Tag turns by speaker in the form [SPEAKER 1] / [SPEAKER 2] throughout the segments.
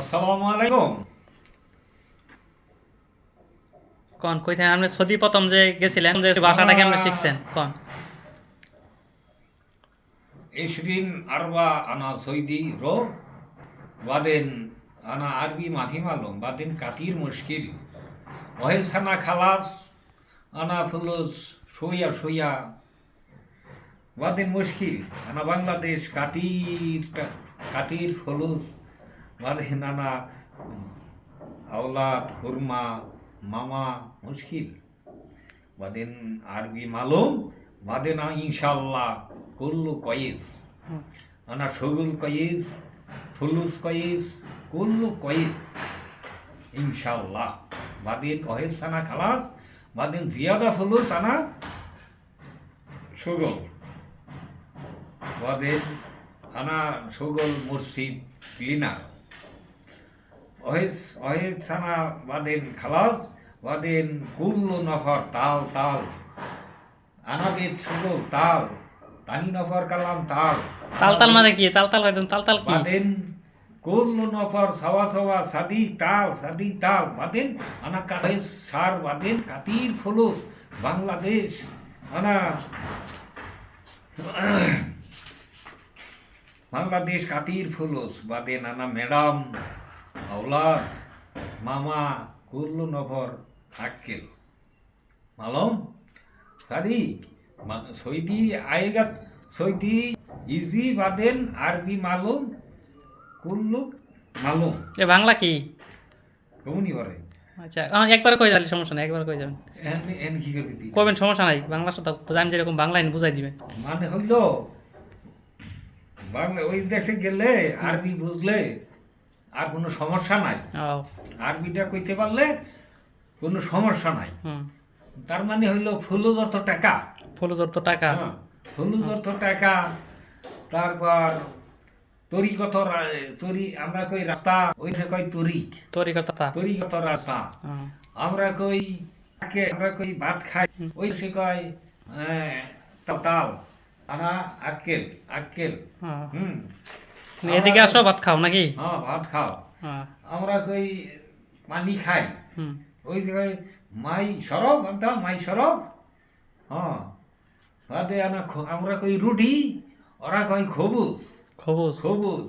[SPEAKER 1] আসসালামু আলাইকুম।
[SPEAKER 2] কোন কইতেন আপনি সদি প্রথম যে গেছিলেন যে ভাষাটা কেমন শিখছেন কোন?
[SPEAKER 1] ইশরিন আরবা আনা সৈদি রো বাদেন আনা আরবি মাফি মালুম বাদেন কাতির মুশকিল। ওহেল সানা খালাস আনা ফুলুস সইয়া সইয়া। বাদেন মুশকিল আনা বাংলাদেশ কাতির কাতির ফুলুস। বাদেন নানা আওলাদ হুরমা মামা মুশকিল। বাদেন আরবি মালুম বাদেন ইনশাল্লাহ কুল্লু কয়েস। আনা সগুল কয়েস ফুলুস কয়েস কুল্লু কয়েস ইনশাল্লাহ বাদেন অহেস আনা খালাস বাদেন জিয়াদা ফুলুস আনা সগল বাদেন আনা সগল মসজিদ ক্লিনার। অহেস অহেস সানা বাদেন খালাস বাদেন কুল্লু নফর তাল তাল। আনাবেদ সুগল তাল। তানি নফর কালাম তাল।
[SPEAKER 2] তাল তাল মানে কি? তাল তাল হয়তো তাল তাল কি?
[SPEAKER 1] বাদেন কুল্লু নফর সওয়া সওয়া সাদি তাল সাদি তাল। বাদেন আনা কাদেশ সার বাদেন কাতির ফুলুস। বাংলাদেশ আনা বাংলাদেশ কাতির ফুলুস। বাদেন আনা ম্যাডাম আওলাদ মামা কুল্লু নফর আক্কেল। মালম সাদি সৈদি আয়েগা সৈদি ইজি বাদেন আরবি মালুম কুল্লু মালুম।
[SPEAKER 2] এ বাংলা কি?
[SPEAKER 1] কমনি করে
[SPEAKER 2] আচ্ছা একবার কই যাবে সমস্যা নাই একবার কই যাবেন
[SPEAKER 1] এন এন কি করবি?
[SPEAKER 2] কবেন সমস্যা নাই বাংলা সাথে আমি যেরকম বাংলা বুঝাই দিবেন।
[SPEAKER 1] মানে হইল বাংলা ওই দেশে গেলে আরবি বুঝলে আর কোনো সমস্যা নাই। আরবিটা কইতে পারলে কোনো সমস্যা নাই। তার মানে হইল ফুলু যত টাকা।
[SPEAKER 2] ফলুদর টাকা।
[SPEAKER 1] হ্যাঁ, টাকা তারপর তরি আমরা কই রাস্তা ওই যে কই তরি
[SPEAKER 2] তরি কথা তা।
[SPEAKER 1] তরি কত রাস্তা। আমরা কই আমরা কই ভাত খাই ওই সে কয় আহ, তাল তাল আনা আক্কেল।
[SPEAKER 2] হ্যাঁ।
[SPEAKER 1] হুম।
[SPEAKER 2] এদিকে আসো ভাত খাও নাকি?
[SPEAKER 1] হ্যাঁ ভাত খাও।
[SPEAKER 2] হ্যাঁ।
[SPEAKER 1] আমরা কই পানি খাই।
[SPEAKER 2] হুম।
[SPEAKER 1] ওই মাই সরব একদম মাই সরব। হ্যাঁ। বাদে আনা আমরা কই রুটি ওরা কই খবুজ।
[SPEAKER 2] খবুজ।
[SPEAKER 1] খবুজ।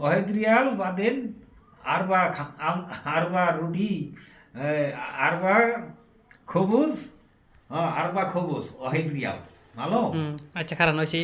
[SPEAKER 1] অহেদ্রিয়াল বাদেন আরবা আরবা রুটি আরবা খবুজ। হ্যাঁ আরবা খবুজ অহেদ্রিয়াল ভালো?
[SPEAKER 2] আচ্ছা খারাপ হয়েছে